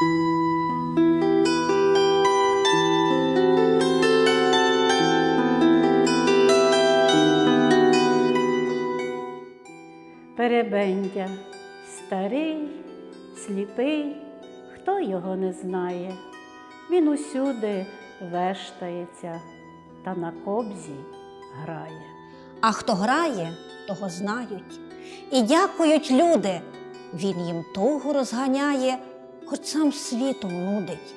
Перебендя, старий, сліпий, хто його не знає. Він усюди вештається та на кобзі грає. А хто грає, того знають. І дякують люди. Він їм тугу розганяє, хоч сам світом нудить.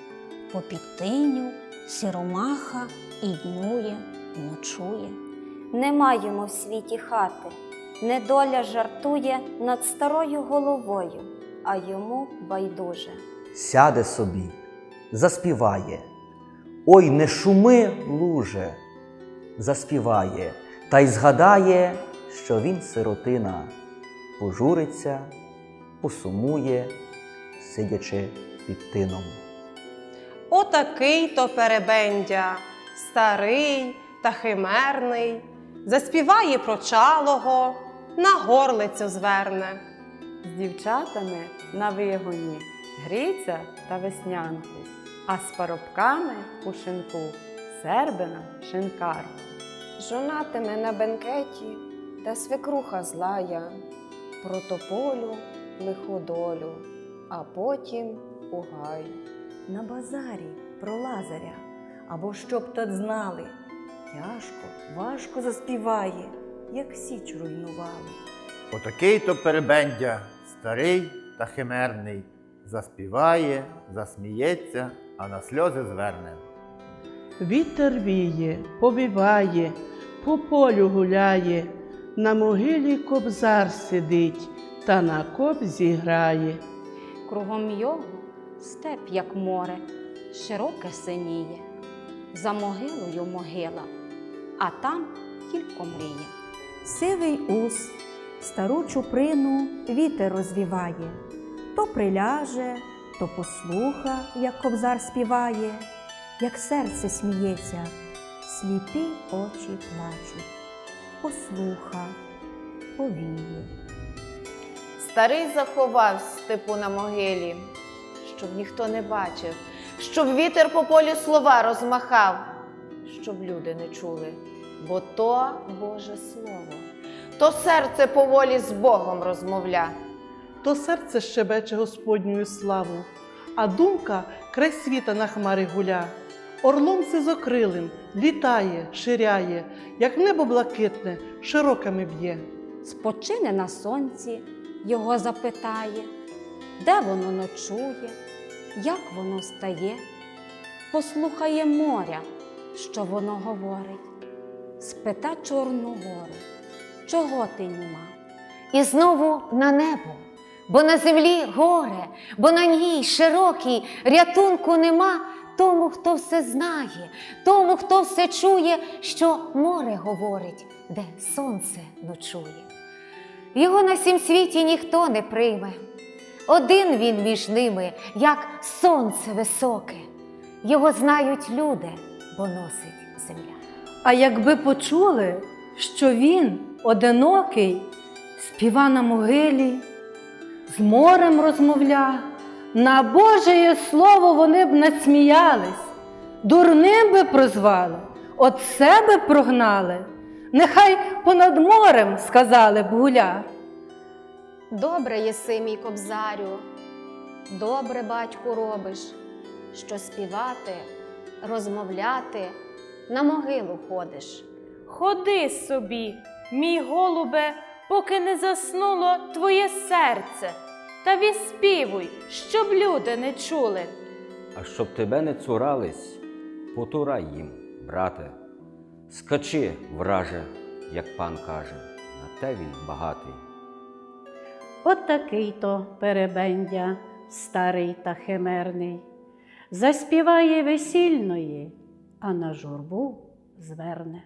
По підтиню сіромаха і днює, ночує. Не маємо в світі хати, недоля жартує над старою головою, а йому байдуже. сяде собі, заспіває. Ой, не шуми, луже, заспіває, та й згадає, що він сиротина, пожуриться, посумує, сидячи під тином. Отакий то перебендя, старий та химерний, заспіває про чалого, на горлицю зверне. з дівчатами на вигоні, гриця та веснянку, а з парубками у шинку, сербина шинкарку. Жонатиме на бенкеті, та свекруха злая, про тополю лиху долю, а потім у гай. на базарі про Лазаря, або щоб та знали, тяжко, важко заспіває, як січ руйнували. Отакий то перебендя, старий та химерний, заспіває, засміється, а на сльози зверне. Вітер віє, повіває, по полю гуляє, на могилі кобзар сидить та на кобзі грає. Кругом його степ, як море, широке синіє. За могилою могила, а там тільки мріє. Сивий ус, стару чуприну вітер розвіває, то приляже, то послуха, як кобзар співає, як серце сміється, сліпі очі плачуть, послуха, повіє. Старий заховав степу на могилі, щоб ніхто не бачив, щоб вітер по полю слова розмахав, щоб люди не чули, бо то Боже Слово, то серце поволі з Богом розмовля. То серце щебече Господню славу, а думка край світа на хмари гуля. Орлом сизокрилим літає, ширяє, як небо блакитне, широкими б'є. Спочине на сонці, його запитає, де воно ночує, як воно стає, послухає моря, що воно говорить, спита Чорну гору, чого ти німа? І знову на небо, бо на землі горе, бо на ній широкій рятунку нема тому, хто все знає, тому, хто все чує, що море говорить, де сонце ночує. Його на сім світі ніхто не прийме. Один він між ними, як сонце високе. Його знають люди, бо носить земля. А якби почули, що він одинокий, співа на могилі, з морем розмовля, на Божеє слово вони б насміялись, дурним би прозвали, от себе прогнали, нехай понад морем сказали б гуля. Добре єси, мій кобзарю, добре, батьку, робиш, що співати, розмовляти, на могилу ходиш. Ходи собі, мій голубе, поки не заснуло твоє серце, та відспівуй, щоб люди не чули. А щоб тебе не цурались, потурай їм, брате. Скачи, враже, як пан каже, на те він багатий. От такий то перебендя, старий та химерний, заспіває весільної, а на журбу зверне.